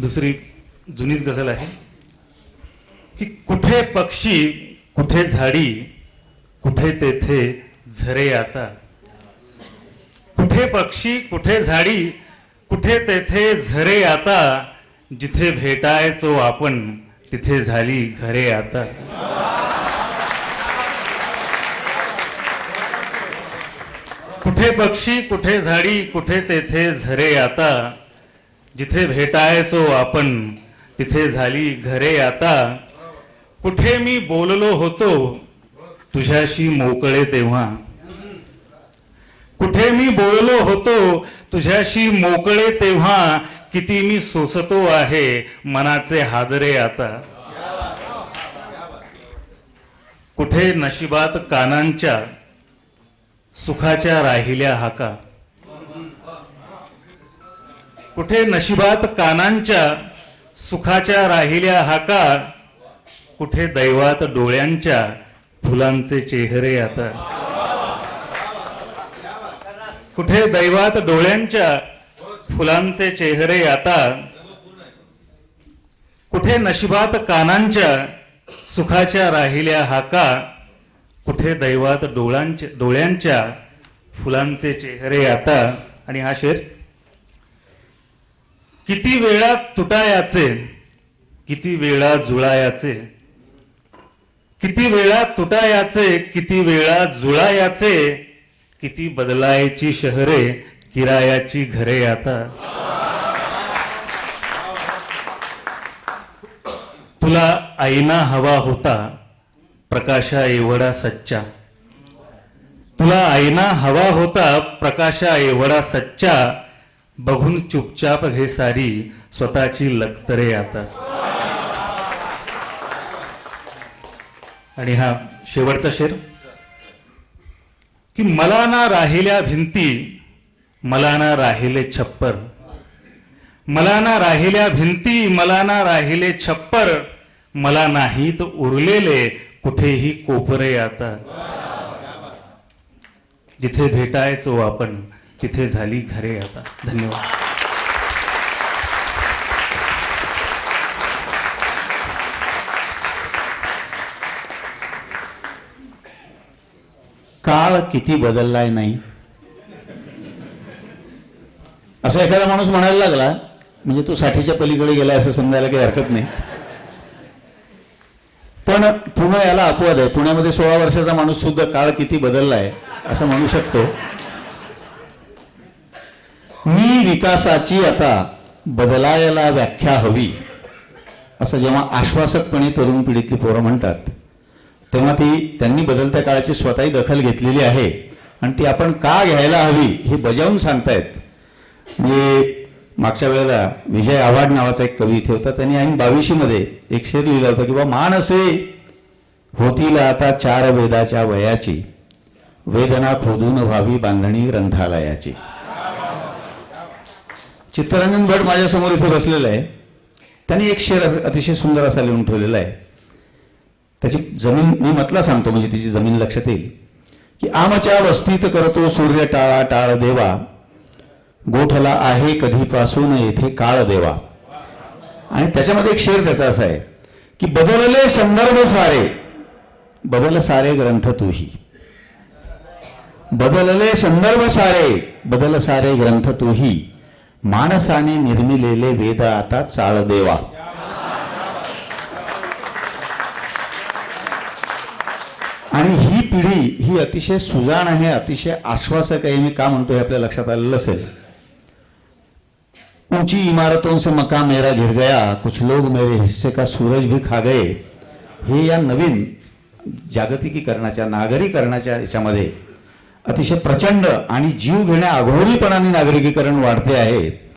दुसरी जुनीच गझल आहे की कुठे पक्षी कुठे झाडी कुठे तेथे झरे आता. कुठे पक्षी कुठे झाडी कुठे तेथे झरे आता. जिथे भेटायचो आपण तिथे झाली घरे आता. कुठे पक्षी कुठे झाडी कुठे तेथे झरे आता. जिथे भेटायचो आपण तिथे झाली घरे आता. कुठे मी बोललो होतो तुझ्याशी मोकळे तेव्हा. कुठे मी बोललो होतो तुझ्याशी मोकळे तेव्हा. किती मी सोसतो आहे मनाचे हादरे आता. कुठे नशिबात कानांच्या सुखाच्या राहिल्या हाका. कुठे नशिबात कानांच्या सुखाच्या राहिल्या हाका कुठे दैवात डोळ्यांच्या फुलांचे चेहरे आता. कुठे दैवात डोळ्यांच्या फुलांचे चेहरे आता. कुठे नशिबात कानांच्या सुखाच्या राहिल्या हाका कुठे दैवात डोळांच्या डोळ्यांच्या फुलांचे चेहरे आता. आणि हा शेर किती वेळा तुटायाचे किती वेळा जुळायाचे किती वेळा तुटायाचे किती वेळा जुळायाचे किती बदलायची शहरे किरायाची घरे आता. तुला आईना हवा होता प्रकाशा एवढा सच्चा. तुला आईना हवा होता प्रकाशा एवढा सच्चा बघून चुपचाप घे सारी स्वतःची लक्तरे आता. आणि हा शेवटचा शेर. की मला ना राहिल्या भिंती मला ना राहिले छप्पर. मला ना राहिल्या भिंती मला ना राहिले छप्पर. मला नाहीत उरलेले कुठेही कोपरे आता. जिथे भेटायचो आपण तिथे झाली घरे आता. धन्यवाद. काळ किती बदललाय नाही? असा एखादा माणूस म्हणायला लागला म्हणजे तो साठीच्या पलीकडे गेला असं समजायला काही हरकत नाही. पण पुणे याला अपवाद आहे. पुण्यामध्ये सोळा वर्षाचा माणूस सुद्धा काळ किती बदललाय असं म्हणू शकतो. मी विकासाची आता बदलायला व्याख्या हवी. असं जेव्हा आश्वासकपणे तरुण पिढीतली पोरं म्हणतात तेव्हा ती त्यांनी बदलत्या काळाची स्वतःही दखल घेतलेली आहे. आणि ती आपण का घ्यायला हवी हे बजावून सांगतायत. म्हणजे मागच्या वेळेला विजय आव्हाड नावाचा एक कवी इथे होता त्यांनी ऐन बावीशीमध्ये एक शेर लिहिला होता की बा मानसे होतील आता चार वेदाच्या वयाची वेदना खोदून व्हावी बांधणी ग्रंथालयाची. चित्तरंजन भट माझ्यासमोर इथं बसलेला आहे. त्यांनी एक शेर अतिशय सुंदर असा लिहून ठेवलेला आहे. त्याची जमीन मी म्हटला सांगतो म्हणजे तिची जमीन लक्षात येईल. की आमच्या वस्तीत करतो सूर्य टाळा टाळ देवा. गोठला आहे कधीपासून येथे काळ देवा. आणि त्याच्यामध्ये एक शेर त्याचा असा आहे की बदलले संदर्भ सारे. बदल सारे ग्रंथ तूही. बदलले संदर्भ सारे बदल सारे ग्रंथ तूही. माणसाने निर्मिलेले वेद आता चाळ देवा आणि ही पिढी ही अतिशय सुजाण आहे अतिशय आश्वासक आहे. मी का म्हणतो हे आपल्या लक्षात आलेलं असेल. ऊंची इमारतों से मका मेरा गिर गया कुछ लोग मेरे हिस्से का सूरज भी खा गए. हे या नवीन जागतिकीकरणाच्या नागरीकरणाच्या याच्यामध्ये अतिशय प्रचंड आणि जीव घेण्या अघोरीपणाने नागरिकीकरण वाढते आहे.